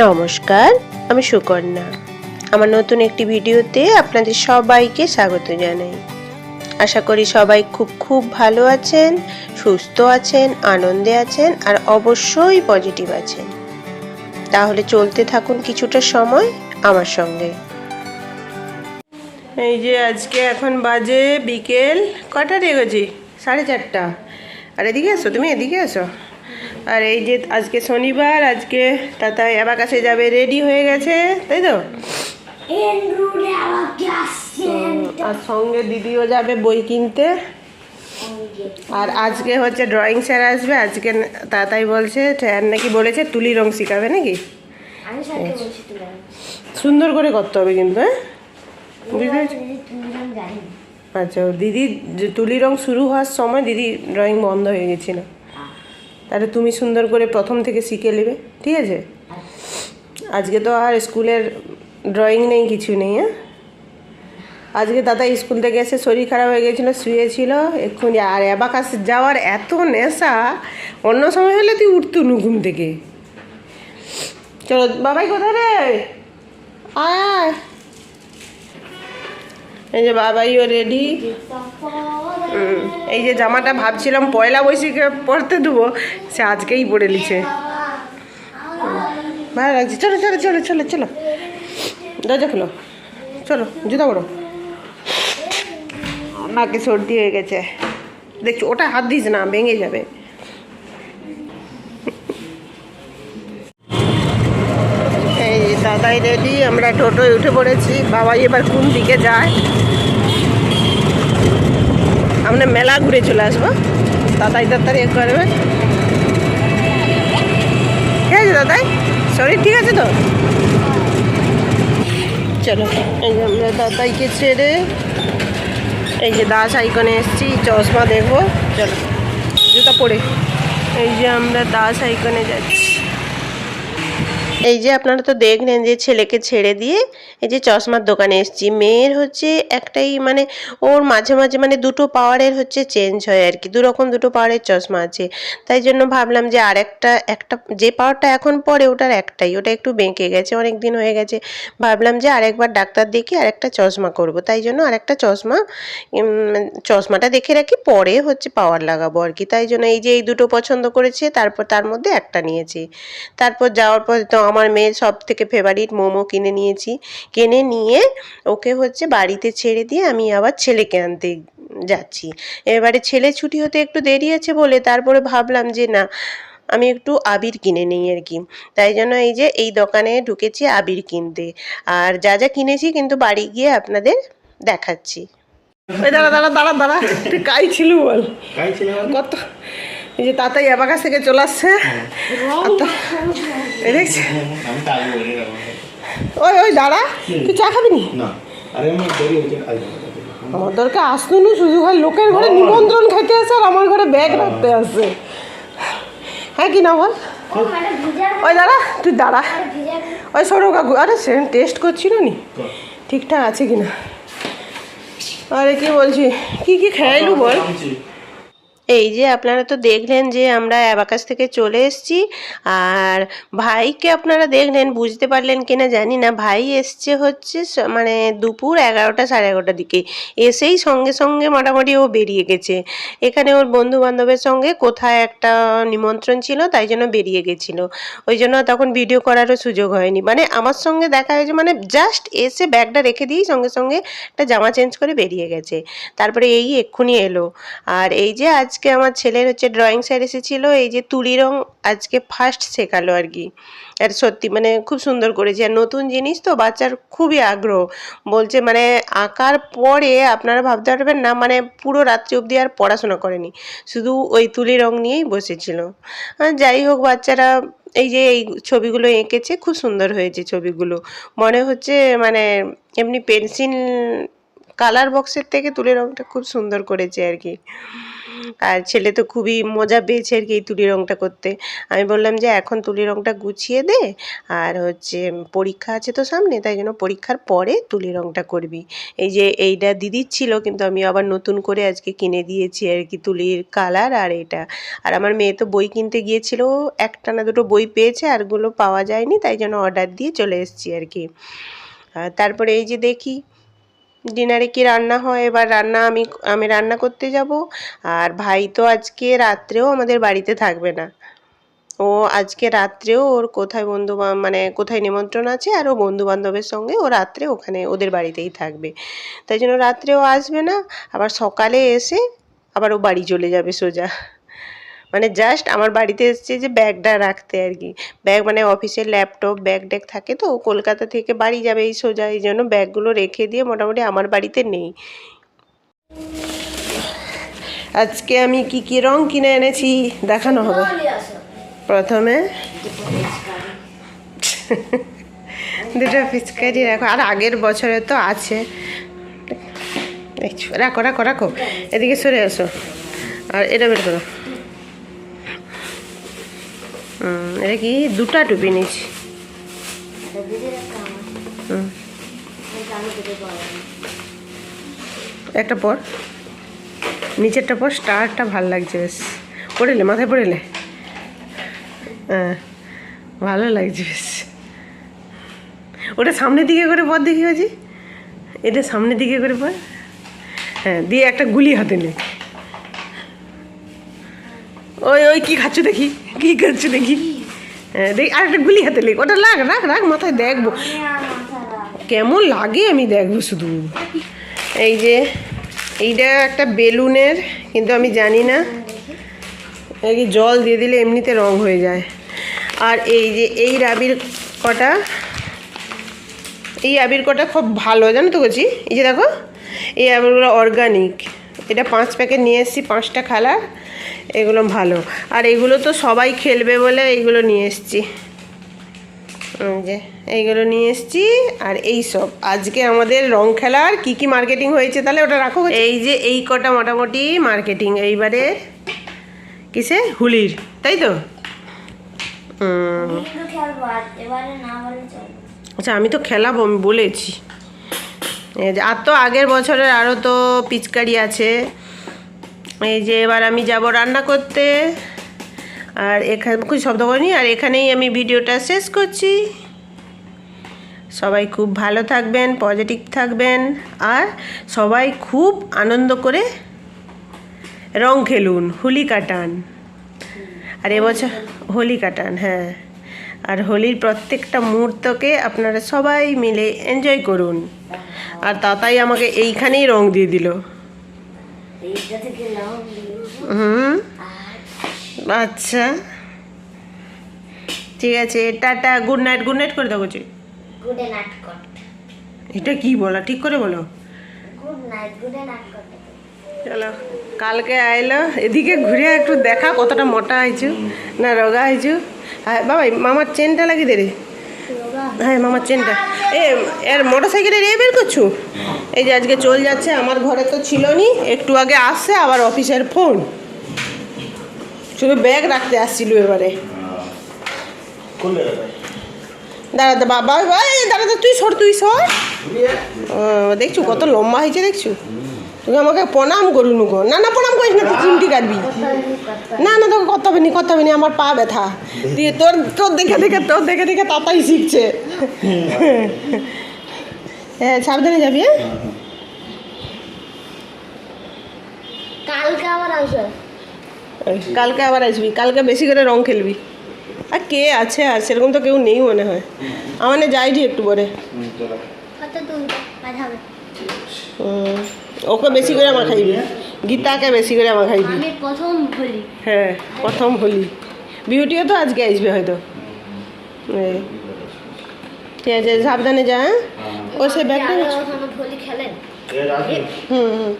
নমস্কার, আমি সুকন্যা। আমার নতুন একটি ভিডিওতে আপনাদের সবাইকে স্বাগত জানাই। আশা করি সবাই খুব খুব ভালো আছেন, সুস্থ আছেন, আনন্দে আছেন, আর অবশ্যই পজিটিভ আছেন। তাহলে চলতে থাকুন কিছুটা সময় আমার সঙ্গে। এই যে আজকে এখন বাজে বিকেল, কটা রেগেছি সাড়ে চারটা। আর এদিকে এসো, তুমি এদিকে এসো। আর এই যে আজকে শনিবার আজকে তাতা এবার কাছে যাবে রেডি হয়ে গেছে তাই তো. আর সঙ্গে দিদিও যাবে বই কিনতে। আর আজকে হচ্ছে ড্রয়িং স্যার আসবে আজকে তাতাই বলছে স্যার নাকি বলেছে তুলি রং শিখাবে নাকি? তুমি সুন্দর করে করতে হবে কিন্তু হ্যাঁ? বুঝতে আচ্ছা ও দিদি তুলি রং শুরু হওয়ার সময় দিদি ড্রয়িং বন্ধ হয়ে গেছিল। তাহলে তুমি সুন্দর করে প্রথম থেকে শিখে নেবে, ঠিক আছে? আজকে তো আর স্কুলের ড্রয়িং নেই, কিছু নেই হ্যাঁ? আজকে দাদা স্কুল থেকে এসে শরীর খারাপ হয়ে গেছিল, শুয়েছিল, এক্ষুনি আর অ্যাবাকাস যাওয়ার এত নেশা, অন্য সময় হলে তুই উঠতু নু ঘুম থেকে। চলো, বাবাই কোথায় রে? আয়। এই যে বাবাইও রেডি এই যে জামাটা ভাবছিলাম পয়লা বৈশাখে পরতে দেবো, সে আজকেই পরে নিছে ভালো লাগছে। চলো চলো চলো চলো চলো। দরজা খোলো। চলো, জুতা পড়ো নাকে সর্দি হয়ে গেছে। দেখছি, ওটা হাত দিস না, ভেঙে যাবে। এই দাদাই রেডি, আমরা টোটোয় উঠে পড়েছি। বাবাই এবার কোন দিকে যায়? আমরা মেলা ঘুরে চলে আসব। দাদাই তাড়াতাড়ি এ করবে। ঠিক আছে দাদাই শরীর ঠিক আছে তো? চলো, এই যে আমরা দাদাইকে ছেড়ে এই যে দাস আইকনে এসেছি, চশমা দেখব। চলো, জুতা পরে। এই যে আমরা দাস আইকনে যাচ্ছি। এই যে আপনারা তো দেখলেন যে ছেলেকে ছেড়ে দিয়ে এই যে চশমার দোকানে এসেছি। মেয়ের হচ্ছে একটাই মানে ওর মাঝে মাঝে মানে দুটো পাওয়ারের হচ্ছে চেঞ্জ হয় আর কি। দু রকম দুটো পাওয়ারের চশমা আছে। তাই জন্য ভাবলাম যে আরেকটা, একটা একটা যে পাওয়ারটা এখন পরে ওটার একটাই। ওটা একটু বেঁকে গেছে অনেক দিন হয়ে গেছে। ভাবলাম যে আরেকবার ডাক্তার দেখে আরেকটা চশমা করব। তাই জন্য আরেকটা চশমা চশমাটা দেখে রাখি, পরে হচ্ছে পাওয়ার লাগাবো আর কি। তাই জন্য এই যে এই দুটো পছন্দ করেছে, তারপর তার মধ্যে একটা নিয়েছি। তারপর যাওয়ার পর তো আমার মেয়ের সব থেকে ফেভারিট মোমো কিনে নিয়েছি। কিনে নিয়ে ওকে হচ্ছে বাড়িতে ছেড়ে দিয়ে আমি আবার ছেলেকে আনতে যাচ্ছি। এবারে ছেলে ছুটি হতে একটু দেরি আছে বলে তারপরে ভাবলাম যে না আমি একটু আবির কিনে নিই আর কি। তাই জন্য এই যে এই দোকানে ঢুকেছি আবির কিনতে। আর যা যা কিনেছি কিন্তু বাড়ি গিয়ে আপনাদের দেখাচ্ছি। দাঁড়া দাঁড়া দাঁড়া দাঁড়া তুই কাই ছিল বল? কত? এই যে তাতাই আবার কাছ থেকে চলে আসছে। এই দেখছি। ওই ওই দাঁড়া। তুই চা খাবি নি? না। আমার দরকার আসতো না শুধু হয় লোকের ঘরে নিমন্ত্রণ খেতে আসে আর আমার ঘরে ব্যাগ রাখতে আসে হ্যাঁ কি না বল? মানে ওই দাঁড়া তুই দাঁড়া। ওই সরো কাকু। আরে সে টেস্ট করছিল নি? ঠিকঠাক আছে কি না আরে কি বলছি? কি কি খেয়ালু বল? এই যে আপনারা তো দেখলেন যে আমরা অ্যাবাকাস থেকে চলে এসেছি। আর ভাইকে আপনারা দেখলেন, বুঝতে পারলেন কিনা জানি না। ভাই এসছে হচ্ছে মানে দুপুর এগারোটা সাড়ে এগারোটার দিকে। এসেই সঙ্গে সঙ্গে মোটামুটি ও বেরিয়ে গেছে। এখানে ওর বন্ধু বান্ধবের সঙ্গে কোথায় একটা নিমন্ত্রণ ছিল, তাই জন্য বেরিয়ে গেছিল। ওই জন্য তখন ভিডিও করারও সুযোগ হয়নি। মানে আমার সঙ্গে দেখা হয়েছে মানে জাস্ট এসে ব্যাগটা রেখে দিয়েই সঙ্গে সঙ্গে একটা জামা চেঞ্জ করে বেরিয়ে গেছে। তারপরে এই এক্ষুনি এলো। আর এই যে আজকে আমার ছেলের হচ্ছে ড্রয়িং স্যার এসেছিল, এই যে তুলি রং আজকে ফার্স্ট শেখালো আর কি। আর সত্যি মানে খুব সুন্দর করেছে। আর নতুন জিনিস তো বাচ্চার খুবই আগ্রহ। বলছে মানে আঁকার পরে আপনারা ভাবতে পারবেন না মানে পুরো রাত্রি অবধি আর পড়াশোনা করেনি। শুধু ওই তুলি রং নিয়েই বসেছিল। যাই হোক বাচ্চারা, এই যে এই ছবিগুলো এঁকেছে, খুব সুন্দর হয়েছে ছবিগুলো। মনে হচ্ছে মানে এমনি পেন্সিল, কালার বক্সের থেকে তুলি রংটা খুব সুন্দর করেছে আর কি। আর ছেলে তো খুবই মজা পেয়েছে আর কি এই তুলি রঙটা করতে। আমি বললাম যে, এখন তুলি রঙটা গুছিয়ে দে, আর হচ্ছে পরীক্ষা আছে তো সামনে, তাই জন্য পরীক্ষার পরে তুলি রঙটা করবি। এই যে এইটা দিদির ছিল, কিন্তু আমি আবার নতুন করে আজকে কিনে দিয়েছি আর কি তুলির কালার আর এটা। আর আমার মেয়ে তো বই কিনতে গিয়েছিল একটা না দুটো বই পেয়েছে, আর আরগুলো পাওয়া যায়নি, তাই জন্য অর্ডার দিয়ে চলে এসেছি আর কি। তারপরে এই যে দেখি ডিনারে কি রান্না হয়? এবার রান্না আমি আমি রান্না করতে যাব। আর ভাই তো আজকে রাত্রেও আমাদের বাড়িতে থাকবে না। ও আজকে রাত্রেও ওর কোথায় বন্ধু মানে কোথায় নিমন্ত্রণ আছে আর ও বন্ধু বান্ধবের সঙ্গে ও রাত্রে ওখানে ওদের বাড়িতেই থাকবে। তাই জন্য রাত্রেও আসবে না, আবার সকালে এসে আবার ও বাড়ি চলে যাবে সোজা। মানে জাস্ট আমার বাড়িতে এসছে যে ব্যাগটা রাখতে আর কি। ব্যাগ মানে অফিসের ল্যাপটপ ব্যাগ ট্যাগ থাকে তো কলকাতা থেকে বাড়ি যাবে এই সোজা এই জন্য ব্যাগগুলো রেখে দিয়ে মোটামুটি আমার বাড়িতে নেই। আজকে আমি কি কি রং কিনে এনেছি দেখানো হবে। প্রথমে দুটো পিচকারি। রাখো। আর আগের বছরে তো আছে। রাখো রাখো রাখো। এদিকে সরে আসো। আর এটা বের করো। এটা কি? দুটা টুপি হুম। একটা পর। নিচেরটা পর স্টারটা ভালো লাগছে বেশ। পড়েলে? মাথায় পড়েলে? হ্যাঁ ভালো লাগছে বেশ। ওটা সামনের দিকে করে পর দেখি বাজি। এটা সামনের দিকে করে পর। হ্যাঁ দিয়ে একটা গুলি হাতে নে। ওই ওই কি খাচ্ছ দেখি? কি খাচ্ছ দেখি? হ্যাঁ দেখি, আর একটা গুলি হাতে লেগ ওটা লাগ রাখ রাখ, মাথায় দেখব। কেমন লাগে আমি দেখব শুধু। এই যে, এইটা একটা বেলুনের, কিন্তু আমি জানি না। এই জল দিয়ে দিলে এমনিতে রং হয়ে যায়। আর এই যে, এই রাবির কটা, এই আবির কটা খুব ভালো, জানো তো বলছি এই যে দেখো, এই আবিরগুলো অর্গানিক এটা পাঁচ প্যাকেট নিয়ে এসেছি পাঁচটা কালার এগুলো ভালো। আর এগুলো তো সবাই খেলবে বলে এইগুলো নিয়ে এসেছি। যে এইগুলো নিয়ে এসেছি আর এই সব। আজকে আমাদের রং খেলার কি কি মার্কেটিং হয়েছে তাহলে ওটা রাখো এই যে এই কটা মোটামুটি মার্কেটিং এইবারে কিসে? হুলির তাই তো? আচ্ছা আমি তো খেলাবো আমি বলেছি। আর তো আগের বছরের আরও তো পিচকারি আছে। এই যে, এবার আমি যাব রান্না করতে। আর এখানে, খুব শব্দ করিনি, আর এখানেই আমি ভিডিওটা শেষ করছি। সবাই খুব ভালো থাকবেন পজিটিভ থাকবেন, আর সবাই খুব আনন্দ করে রং খেলুন, হোলি কাটান। আর এবছর হোলি কাটান হ্যাঁ। আর হোলির প্রত্যেকটা মুহূর্তকে আপনারা সবাই মিলে এনজয় করুন। আর তাতাই আমাকে এইখানেই রং দিয়ে দিল। হুম? আচ্ছা। ঠিক আছে tata good night good night করে দেবো গুড এটা কি বলা? ঠিক করে বলো। চলো কালকে আইলো এদিকে ঘুরে একটু দেখা কতটা মোটা হয়েছু না রোগা হয়েছু। হ্যাঁ বাবা মামার চেনটা লাগিয়ে দে রে। হ্যাঁ মামার চেনটা। এ এর মোটর সাইকেলে রে বের করছ? এই যে আজকে চল যাচ্ছে আমার ঘরে তো ছিল নি একটু আগে আসছে আবার অফিসের ফোন শুধু ব্যাগ রাখতে আসছিল এবারে। খুললে ভাই দাঁড়া দা বাবা ভাই দাঁড়া দা, তুই সর তুই সর। দেখছু কত লম্বা হয়েছে দেখছ? তুমি আমাকে প্রণাম করুন গো। না না প্রণাম করিস না তুই চিমটি কাটবি? না না তোকে করতে হবে নি করতে হবে নি আমার পা ব্যথা। দিয়ে তোর তোর দেখে দেখে তোর দেখে দেখে তাতাই শিখছে। হ্যাঁ সাবধানে যাবি হ্যাঁ? কালকে আবার আসবে। কালকে আবার আসবি কালকে বেশি করে রং খেলবি। আর কে আছে আর সেরকম তো কেউ নেই মনে হয়। আমার না যাইটি একটু পরে। ওকে বেশি করে মাখাইবি গীতাকে বেশি করে আমাকে আমি প্রথম হলি। হ্যাঁ প্রথম হলি। বিউটিও তো আজকে আসবে হয়তো। এই, ঠিক আছে সাবধানে যা হ্যাঁ? ও সে ব্যাগটা হুম হুম। ভলি খেলেন হুম হুম।